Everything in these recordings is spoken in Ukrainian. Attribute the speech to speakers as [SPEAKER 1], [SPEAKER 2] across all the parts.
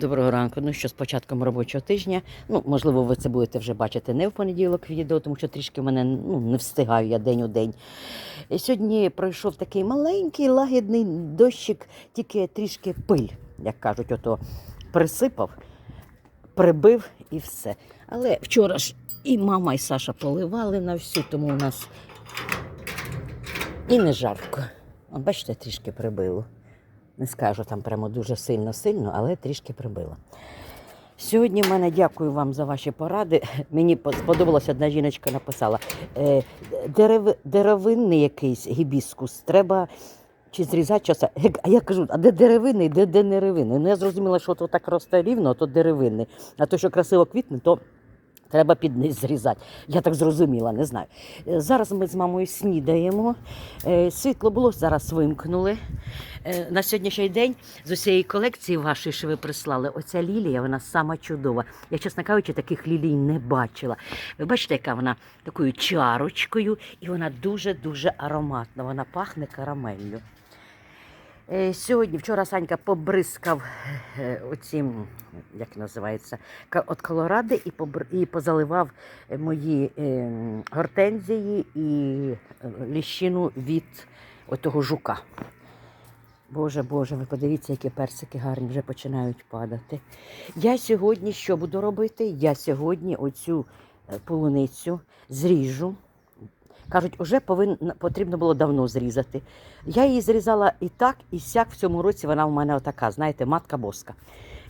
[SPEAKER 1] Доброго ранку. Ну що з початком робочого тижня. Ну, можливо, ви це будете вже бачити не в понеділок відео, тому що трішки мене ну, не встигаю я день у день. І сьогодні пройшов такий маленький лагідний дощик, тільки трішки пиль, як кажуть, ото присипав, прибив і все. Але вчора ж і мама, і Саша поливали на всю, тому у нас і не жарко. Бачите, трішки прибило. Не скажу там прямо дуже сильно-сильно, але трішки прибило. Сьогодні в мене дякую вам за ваші поради. Мені по- сподобалася одна жіночка написала: е, дерев, деревинний якийсь гібіскус треба чи зрізати часа. А я кажу, а де деревинний, де, де деревинний? Ну я зрозуміла, що то так росте рівно, то деревинний. А то, що красиво квітне, то треба під низ зрізати. Я так зрозуміла, не знаю. Е, Зараз ми з мамою снідаємо. Е, Світло було, зараз вимкнули. Е, На сьогоднішній день з усієї колекції вашої, що ви прислали, оця лілія, вона сама чудова. Я, чесно кажучи, таких лілій не бачила. Ви бачите, яка вона такою чарочкою, і вона дуже-дуже ароматна. Вона пахне карамеллю. Е, Сьогодні, вчора Санька побризкав е, оцім, як називається, от колоради і, і позаливав мої е, гортензії і ліщину від отого жука. Боже, Боже, ви подивіться, які персики гарні вже починають падати. Я сьогодні що буду робити? Я сьогодні оцю полуницю зріжу. Кажуть, уже повин... потрібно було давно зрізати. Я її зрізала і так, і сяк в цьому році вона в мене отака, знаєте, матка боска.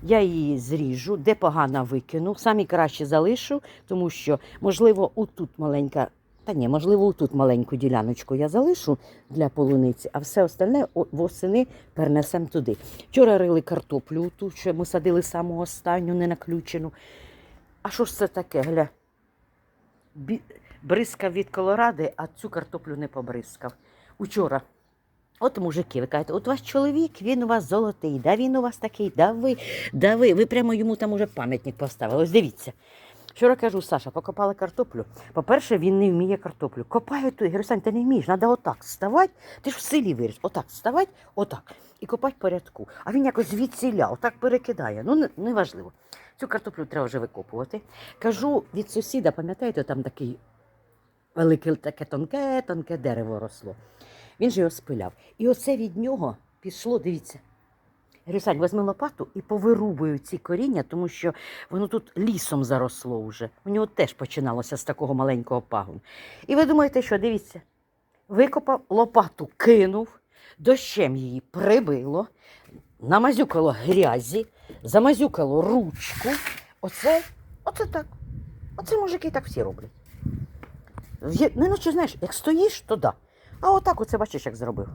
[SPEAKER 1] Я її зріжу, де погано викину, самі краще залишу, тому що, можливо, отут маленька, та ні, можливо, отут маленьку діляночку я залишу для полуниці, а все остальне восени перенесемо туди. Вчора рили картоплю, ту, що ми садили саму останню, не наключену. А що ж це таке, гля? Бризкав від колоради, а цю картоплю не побризкав. Учора. От мужики, ви кажете, от ваш чоловік, він у вас золотий, да він у вас такий, да ви, да ви. Ви прямо йому там уже пам'ятник поставили. Ось дивіться. Вчора кажу, Саша, покопали картоплю. По-перше, він не вміє картоплю. Копаю ту. Я говорю, Сань, ти не вмієш, треба отак ставати. Ти ж в селі виріс. Отак ставати, отак. І копати порядку. А він якось звідсіля, отак перекидає. Ну, неважливо. Цю картоплю треба вже викопувати. Кажу від сусіда, пам'ятаєте, там такий велике таке тонке, тонке дерево росло. Він же його спиляв. І оце від нього пішло, дивіться. Говорю, візьми лопату і повирубую ці коріння, тому що воно тут лісом заросло вже. У нього теж починалося з такого маленького пагону. І ви думаєте, що дивіться, викопав лопату, кинув, дощем її прибило, намазюкало грязі, замазюкало ручку. Оце, оце так. Оце мужики так всі роблять. Ну, наче, знаєш, як стоїш, то да. А отак оце бачиш, як зробив.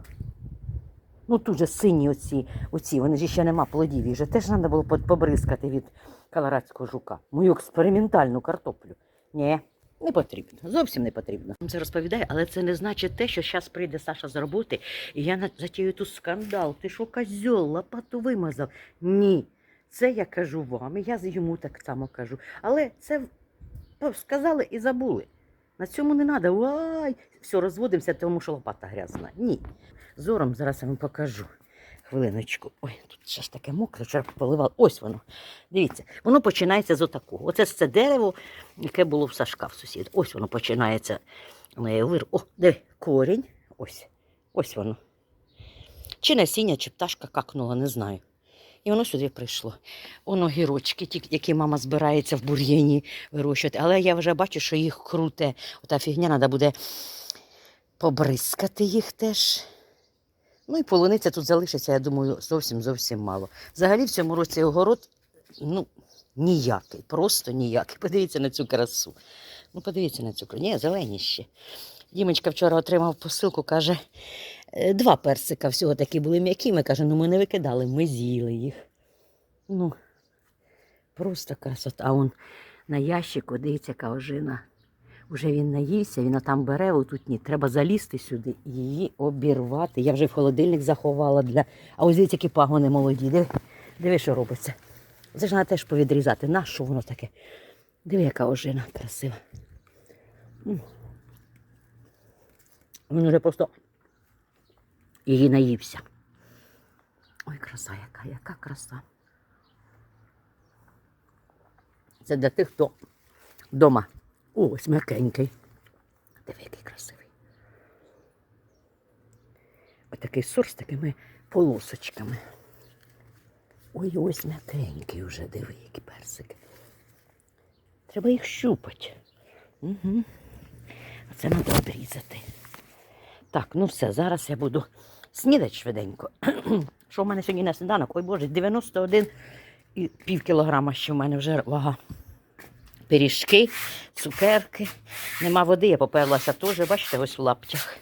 [SPEAKER 1] Ну тут же сині оці, оці, вони ж ще нема плодів, їх же теж треба було побризкати від каларадського жука. Мою експериментальну картоплю. Ні, не потрібно. Зовсім не потрібно. Це розповідає, але це не значить те, що зараз прийде Саша з роботи, і я затію тут скандал. Ти що, козьол, лопату вимазав? Ні. Це я кажу вам, і я йому так само кажу. Але це сказали і забули. На цьому не треба. Ай, все, розводимося, тому що лопата грязна. Ні. Зором зараз я вам покажу. Хвилиночку. Ой, тут ще таке мокре, вчора поливав. Ось воно. Дивіться, воно починається з отакого. Оце це дерево, яке було в Сашка в сусіда. Ось воно починається. Вир... О, диви, корінь. Ось. Ось воно. Чи насіння, чи пташка какнула, не знаю. І воно сюди прийшло. Воно гірочки, які мама збирається в бур'яні вирощувати. Але я вже бачу, що їх круте. Ота фігня треба буде побризкати їх теж. Ну і полуниця тут залишиться, я думаю, зовсім зовсім мало. Взагалі в цьому році огород ну, ніякий, просто ніякий. Подивіться на цю красу. Ну, подивіться на цю красу. Ні, зелені ще. Дімочка вчора отримав посилку, каже, «Е, два персика всього такі були м'якими. Каже, ну ми не викидали, ми з'їли їх. Ну, просто красота. А он на ящику, дивіться, яка ожина. Уже він наївся, він там бере, отут ні. Треба залізти сюди і її обірвати. Я вже в холодильник заховала для. А ось дивіться, які пагони молоді. Диви, диви, що робиться. Це ж треба теж повідрізати. На що воно таке? Диви, яка ожина красива. Він вже просто її наївся. Ой, краса яка, яка краса. Це для тих, хто вдома. Ось м'якенький. Диви, який красивий. Отакий сор з такими полосочками. Ой, ось м'якенький вже, диви, які персики. Треба їх щупати. Угу. А це треба обрізати. Так, ну все, зараз я буду снідати швиденько. Що в мене сьогодні на сніданок? Ой Боже, 91 і пів кілограма ще в мене вже вага. Пиріжки, цукерки. Нема води, я поперлася теж, бачите, ось в лаптях.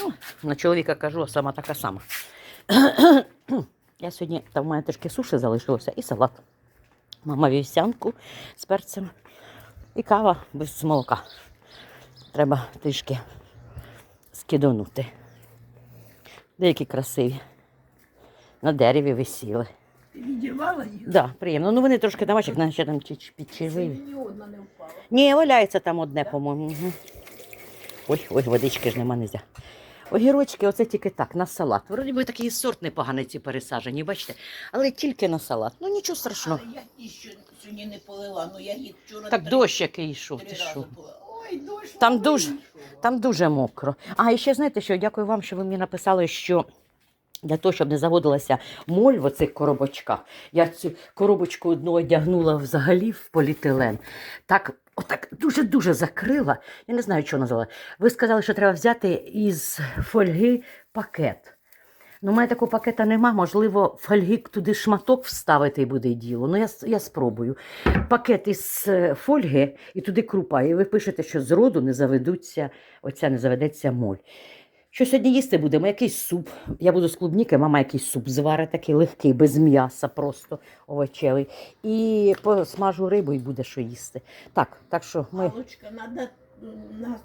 [SPEAKER 1] Ну, на чоловіка кажу, а сама така сама. Я сьогодні, там в мене трішки суші залишилося і салат. Мама вівсянку з перцем і кава без молока. Треба трішки скидонути. Деякі красиві. На дереві висіли.
[SPEAKER 2] Ти відірвала їх?
[SPEAKER 1] Так, да, приємно. Ну вони трошки там, бачиш, наче там чи- чи-
[SPEAKER 2] Це ні одна не впала.
[SPEAKER 1] Ні, валяється там одне, по-моєму. Угу. Ой, ой, водички ж нема нельзя. Огірочки, оце тільки так, на салат. Вроді би такий сорт непоганий ці пересаджені, бачите? Але тільки на салат. Ну нічого страшного.
[SPEAKER 2] Але я їх ще сьогодні не полила, ну я їх вчора
[SPEAKER 1] Так
[SPEAKER 2] три-
[SPEAKER 1] дощ який йшов, ти що?
[SPEAKER 2] полила.
[SPEAKER 1] Там дуже- Там дуже мокро. А і ще знаєте що? Дякую вам, що ви мені написали, що для того, щоб не заводилася моль в оцих коробочках, я цю коробочку одну одягнула взагалі в поліетилен. Так, отак дуже-дуже закрила. Я не знаю, що назвала. Ви сказали, що треба взяти із фольги пакет. Ну, у мене такого пакета нема. Можливо, фольги туди шматок вставити і буде діло. Ну, я, я спробую. Пакет із е, фольги і туди крупа. І ви пишете, що з роду не заведуться, оця не заведеться моль. Що сьогодні їсти будемо? Якийсь суп. Я буду з клубніки, мама якийсь суп зварить, такий легкий, без м'яса, просто овочевий. І посмажу рибу і буде що їсти. Так, так що ми.
[SPEAKER 2] Галочка, нас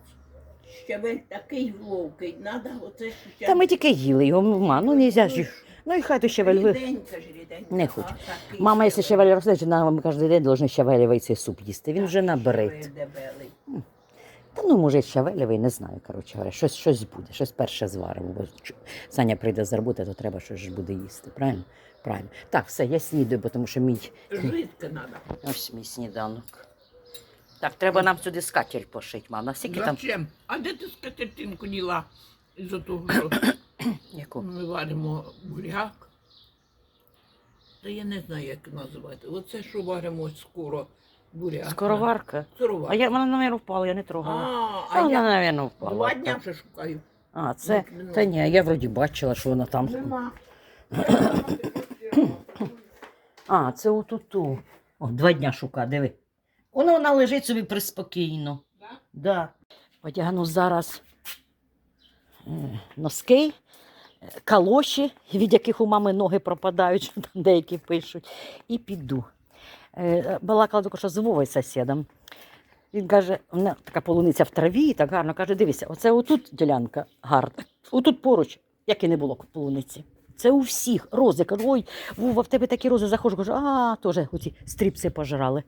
[SPEAKER 2] щавель такий ловкий, надо оце ще.
[SPEAKER 1] Та ми тільки їли його, мама, ну не ж. Ну і хай то.
[SPEAKER 2] Ріденька ж ріденька.
[SPEAKER 1] Не хочу.
[SPEAKER 2] такий
[SPEAKER 1] Мама, якщо
[SPEAKER 2] щавель.
[SPEAKER 1] щавель росте, то нам кожен день повинні щавелевий цей суп їсти. Він вже набрид.
[SPEAKER 2] Щавель дебелий.
[SPEAKER 1] Та ну, може, щавелевий, не знаю, коротше говоря. Щось, щось буде, щось перше зваримо. Бо чу- Саня прийде з роботи, то треба щось ж буде їсти. Правильно? Правильно. Так, все, я снідаю, бо тому що мій
[SPEAKER 2] Жидко надо.
[SPEAKER 1] ось мій сніданок. Так, треба нам сюди скатерть пошити, мама. Скільки там?
[SPEAKER 2] Зачем? А де ти скатертинку діла? Із-за того, що
[SPEAKER 1] Яку?
[SPEAKER 2] ми варимо буряк. Та я не знаю, як називати. Оце що варимо скоро буряк.
[SPEAKER 1] Скороварка.
[SPEAKER 2] Скороварка.
[SPEAKER 1] А я, вона, мабуть, впала, я не трогала.
[SPEAKER 2] А, а
[SPEAKER 1] вона,
[SPEAKER 2] я
[SPEAKER 1] мабуть, впала.
[SPEAKER 2] два дня вже шукаю.
[SPEAKER 1] А, це.
[SPEAKER 2] Ну,
[SPEAKER 1] Та ні, я вроді бачила, що вона там.
[SPEAKER 2] Нема.
[SPEAKER 1] А, це отуту. О, два дня шука, диви. Воно вона лежить собі приспокійно.
[SPEAKER 2] Да?
[SPEAKER 1] Да. Одягну зараз е, носки, е, калоші, від яких у мами ноги пропадають, що там деякі пишуть, і піду. Е, Балакала тільки що з Вовою сусідом. Він каже, вона така полуниця в траві, так гарно каже, дивися, оце отут ділянка гарна, отут поруч, як і не було полуниці. Це у всіх рози. Кажу, ой, Вова, в тебе такі рози заходжу. Кажу, а, теж оці стріпси пожрали.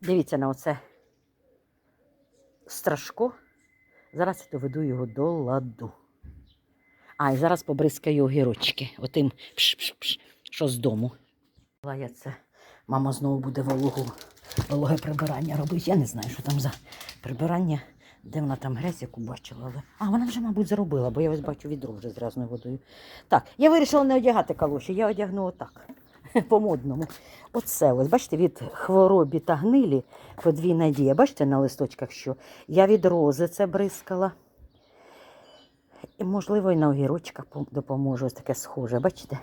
[SPEAKER 1] Дивіться на оце страшко. Зараз я доведу його до ладу. А, і зараз побризкаю огірочки, отим пш-пш-пш, що з дому. Я це. Мама знову буде вологу, вологе прибирання робити. Я не знаю, що там за прибирання, де вона там грязь, яку бачила. Але... А, вона вже, мабуть, зробила, бо я ось бачу відро вже з грязною водою. Так, я вирішила не одягати калоші, я одягну отак. По-модному. Оце ось, бачите, від хворобі та гнилі подвійна дія. Бачите на листочках, що я від рози це бризкала. І, можливо, і на огірочках допоможу. Ось таке схоже, бачите?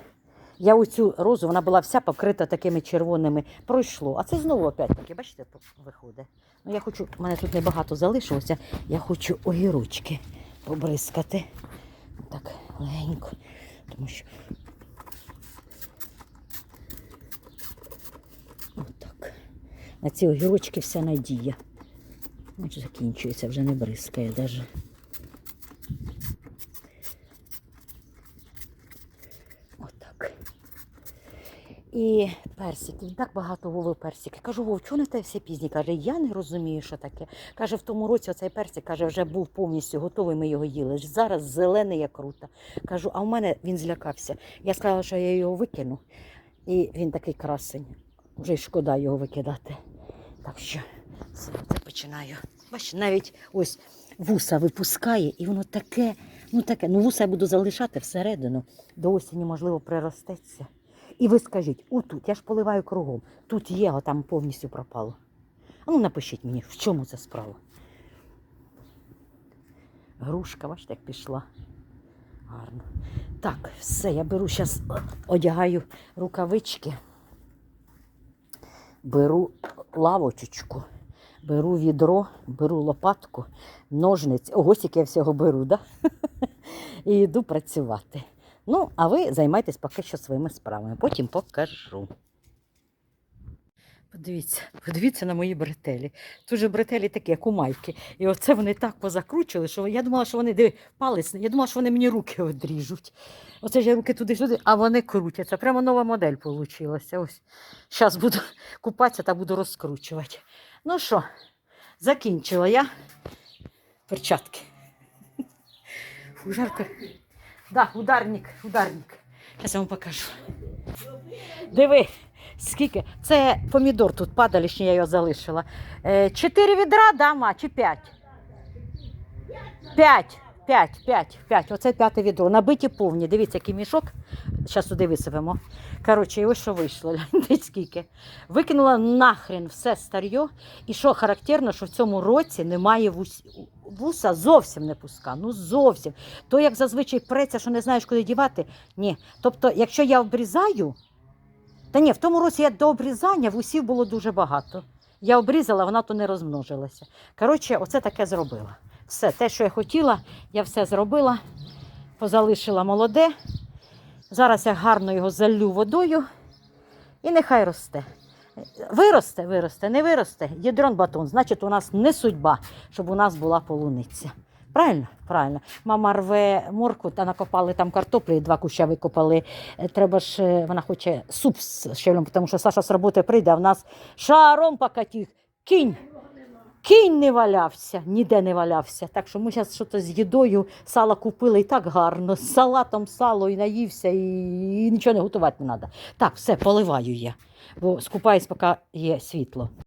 [SPEAKER 1] Я оцю розу, вона була вся покрита такими червоними. Пройшло. А це знову опять таки, бачите, виходить. Ну, я хочу, у мене тут небагато залишилося. Я хочу огірочки побризкати. Так, легенько. Тому що. На ці огірочки вся надія. Ось закінчується, вже не бризкає навіть. Отак. І персики, так багато Вови персики. Кажу, Вов, чого не те все пізні? Каже, я не розумію, що таке. Каже, в тому році оцей персик каже, вже був повністю готовий, ми його їли. Зараз зелений як рута. Кажу, а в мене він злякався. Я сказала, що я його викину. І він такий красень. Вже й шкода його викидати. Так що це, починаю. Бачите, навіть ось вуса випускає, і воно таке, ну таке. Ну, вуса я буду залишати всередину. До осені, можливо, приростеться. І ви скажіть, отут, я ж поливаю кругом. Тут є, а там повністю пропало. А ну напишіть мені, в чому це справа. Грушка, бачите, як пішла. Гарно. Так, все, я беру зараз, одягаю рукавички, беру лавочечку, беру відро, беру лопатку, ножниці. Ось як я всього беру, да? І йду працювати. Ну, а ви займайтесь поки що своїми справами. Потім покажу. Подивіться, подивіться на мої бретелі. Тут же бретелі такі, як у майки. І оце вони так позакручили, що я думала, що вони диви, палець, я думала, що вони мені руки одріжуть. Оце ж я руки туди-сюди, а вони крутяться. Прямо нова модель вийшла. Ось. Зараз буду купатися та буду розкручувати. Ну що, закінчила я перчатки. Фу, жарко. Да, ударник, ударник. Зараз я вам покажу. Диви, скільки. Це помідор тут падалішній, я його залишила. Е, Чотири відра, да, ма, чи п'ять? П'ять. П'ять, п'ять, п'ять. Оце п'яте відро. Набиті повні. Дивіться, який мішок. Зараз туди висипемо. Коротше, і ось що вийшло. Скільки. Викинула нахрен все старьо. І що характерно, що в цьому році немає вус... вуса зовсім не пуска. Ну зовсім. То як зазвичай преться, що не знаєш, куди дівати. Ні. Тобто, якщо я обрізаю, та ні, в тому році я до обрізання вусів було дуже багато. Я обрізала, вона то не розмножилася. Коротше, оце таке зробила. Все, те, що я хотіла, я все зробила, позалишила молоде. Зараз я гарно його залю водою і нехай росте. Виросте, виросте, не виросте. Ядрон батон. Значить, у нас не судьба, щоб у нас була полуниця. Правильно? Правильно. Мама рве морку та накопали там картоплі, два куща викопали. Е, Треба ж, е, вона хоче суп з щавлем, тому що Саша з роботи прийде, а в нас шаром покатів. Кінь. Кінь не валявся, ніде не валявся. Так що ми зараз щось з їдою сало купили і так гарно. З салатом сало і наївся, і, і нічого не готувати не треба. Так, все, поливаю я, бо скупаюсь, поки є світло.